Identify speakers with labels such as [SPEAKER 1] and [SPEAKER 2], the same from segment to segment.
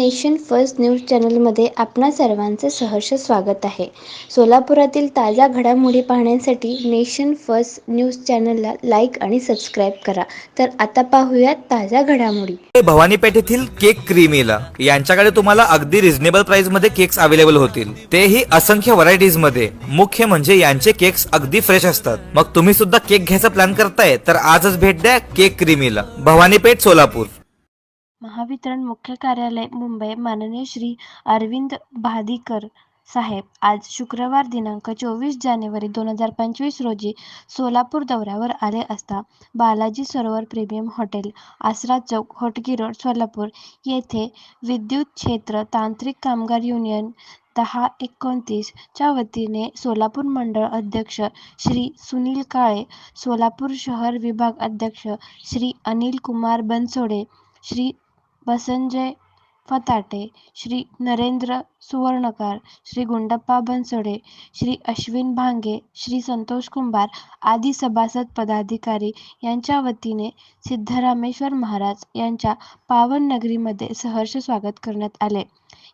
[SPEAKER 1] Nation first news चॅनलमध्ये आपणा सर्वांचे सहर्ष स्वागत आहे. सोलापुरातील ताज्या घडामोडी पाहण्यासाठी नेशन फर्स्ट न्यूज चॅनलला लाईक आणि सबस्क्राईब करा. तर आता पाहूयात ताज्या घडामोडी.
[SPEAKER 2] भवानी पेठेतील केक क्रीमीला यांच्याकडे तुम्हाला अगदी रिझनेबल प्राइसमध्ये केक्स अवेलेबल होतील. तेही असंख्य व्हरायटीजमध्ये. मुख्य म्हणजे यांचे केक्स अगदी फ्रेश असतात. मग तुम्ही सुद्धा केक घ्यायचा प्लॅन करताय तर आजच भेट द्या केक क्रीमीला. भवानी पेठ सोलापूर.
[SPEAKER 1] महावितरण मुख्य कार्यालय मुंबई. माननीय श्री अरविंद भादीकर साहेब आज शुक्रवार दिनांक चोवीस जानेवारी दोन हजार पंचवीस रोजी सोलापूर दौऱ्यावर आले असता बालाजी सरोवर प्रीमियम हॉटेल आसरा चौक होटगी रोड सोलापूर येथे विद्युत क्षेत्र तांत्रिक कामगार युनियन दहा एकोणतीस च्या वतीने सोलापूर मंडळ अध्यक्ष श्री सुनील काळे सोलापूर शहर विभाग अध्यक्ष श्री अनिल कुमार बनसोडे श्री बसंजय फताटे श्री नरेंद्र सुवर्णकार श्री गुंडप्पा बनसोडे श्री अश्विन भांगे श्री संतोष कुंभार आदी सभासद पदाधिकारी यांच्या वतीने सिद्धरामेश्वर महाराज यांच्या पावन नगरीमध्ये सहर्ष स्वागत करण्यात आले.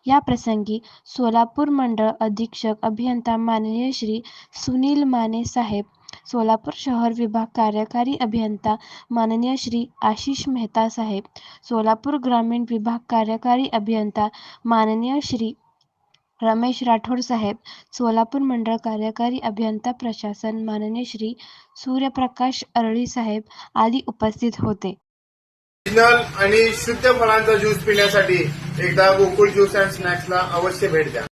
[SPEAKER 1] या प्रसंगी सोलापूर मंडळ अधीक्षक अभियंता माननीय श्री सुनील माने साहेब सोलापूर शहर विभाग कार्यकारी अभियंता माननीय श्री आशिष मेहता साहेब सोलापूर ग्रामीण विभाग कार्यकारी अभियंता माननीय श्री रमेश राठोड साहेब सोलापूर मंडळ कार्यकारी अभियंता प्रशासन माननीय श्री सूर्यप्रकाश अरळी साहेब आदी उपस्थित होते.
[SPEAKER 3] आणि शुद्ध फळांचा ज्यूस पिण्यासाठी एकदा गोकुळ ज्यूस अँड स्नॅक्सला अवश्य भेट द्या.